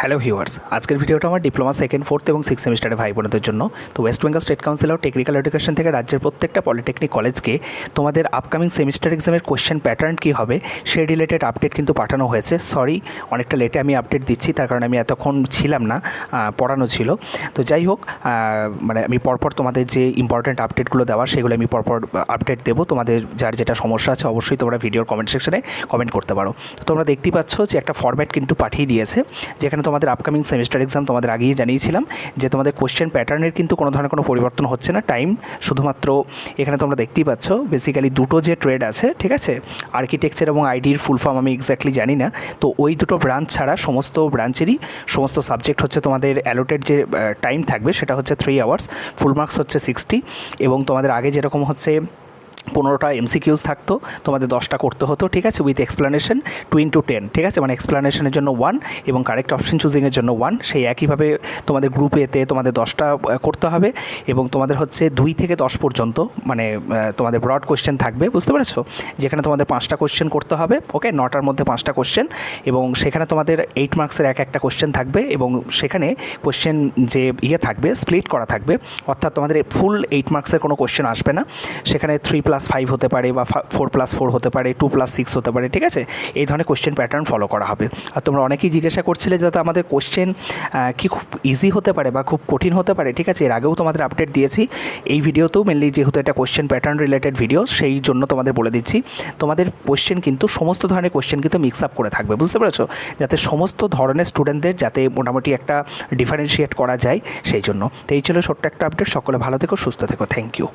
Hello viewers, আজকের ভিডিওটা আমার ডিপ্লোমা সেকেন্ড, ফোর্থ এবং সিক্স সেমিস্টারের ভাই বোনদের জন্য। তো West Bengal State Council of Technical Education থেকে রাজ্যের প্রত্যেকটা পলিটেকনিক কলেজকে তোমাদের আপকামিং সেমিস্টার এক্সামের কোয়েশ্চেন প্যাটার্ন কী হবে, সেই রিলেটেড আপডেট কিন্তু পাঠানো হয়েছে। সরি অনেকটা লেটে আমি আপডেট দিচ্ছি, তার কারণে আমি এতক্ষণ ছিলাম না পড়ানো ছিল। তো যাই হোক মানে আমি পরপর তোমাদের যে ইম্পর্ট্যান্ট আপডেটগুলো দেওয়ার সেগুলো আমি পরপর আপডেট দেবো। তোমাদের যার যেটা সমস্যা আছে, অবশ্যই তোমরা ভিডিওর কমেন্ট সেকশনে কমেন্ট করতে পারো। তো তোমরা দেখতেই পাচ্ছ যে একটা ফরম্যাট কিন্তু পাঠিয়ে দিয়েছে, যেখানে তোমাদের আপকামিং সেমিস্টার এক্সাম তোমাদের আগেই জানিয়েছিলাম যে তোমাদের কোশ্চেন প্যাটার্নের কিন্তু কোনো ধরনের কোনো পরিবর্তন হচ্ছে না। টাইম শুধুমাত্র এখানে তোমরা দেখতেই পাচ্ছ বেসিক্যালি দুটো যে ট্রেড আছে, ঠিক আছে? আর্কিটেকচার এবং আইডির ফুল ফর্ম আমি এক্স্যাক্টলি জানি না। তো ওই দুটো ব্রাঞ্চ ছাড়া সমস্ত ব্রাঞ্চেরই সমস্ত সাবজেক্ট হচ্ছে তোমাদের অ্যালোটেড যে টাইম থাকবে সেটা হচ্ছে থ্রি আওয়ার্স ফুল মার্কস হচ্ছে সিক্সটি এবং তোমাদের আগে যেরকম হচ্ছে পনেরোটা এমসিকিউজ থাকতো, তোমাদের দশটা করতে হতো, ঠিক আছে? With explanation two into ten ঠিক আছে? মানে এক্সপ্লানেশনের জন্য ওয়ান এবং কারেক্ট অপশন চুজিংয়ের জন্য ওয়ান সেই একইভাবে তোমাদের গ্রুপ এতে তোমাদের দশটা করতে হবে এবং তোমাদের হচ্ছে দুই থেকে দশ পর্যন্ত মানে তোমাদের ব্রড কোশ্চেন থাকবে, বুঝতে পেরেছ? যেখানে তোমাদের পাঁচটা কোশ্চেন করতে হবে ওকে নটার মধ্যে পাঁচটা কোশ্চেন এবং সেখানে তোমাদের এইট মার্কসের এক একটা কোশ্চেন থাকবে এবং সেখানে কোশ্চেন যে ইয়ে থাকবে স্প্লিট করা থাকবে, অর্থাৎ তোমাদের ফুল এইট মার্কসের কোনো কোয়েশ্চেন আসবে না। সেখানে থ্রি প্লাস ফাইভ হতে পারে বা ফোর প্লাস ফোর হতে পারে টু প্লাস সিক্স হতে পারে, ঠিক আছে? এই ধরনের কোশ্চেন প্যাটার্ন ফলো করা হবে। আর তোমরা অনেকেই জিজ্ঞাসা করছিলে যাতে আমাদের কোশ্চেন কি খুব ইজি হতে পারে বা খুব কঠিন হতে পারে, ঠিক আছে? এর আগেও তোমাদের আপডেট দিয়েছি। এই ভিডিওতেও মেনলি যেহেতু এটা কোশ্চেন প্যাটার্ন রিলেটেড ভিডিও সেই জন্য তোমাদের বলে দিচ্ছি। তোমাদের কোশ্চেন কিন্তু সমস্ত ধরনের কোশ্চেন কিন্তু মিক্স আপ করে থাকবে, বুঝতে পেরেছ? যাতে সমস্ত ধরনের স্টুডেন্টদের যাতে মোটামুটি একটা ডিফারেন্সিয়েট করা যায়, সেই জন্য। তো এই ছিল ছোট্ট একটা আপডেট সকলে ভালো থেকো, সুস্থ থেকো। Thank you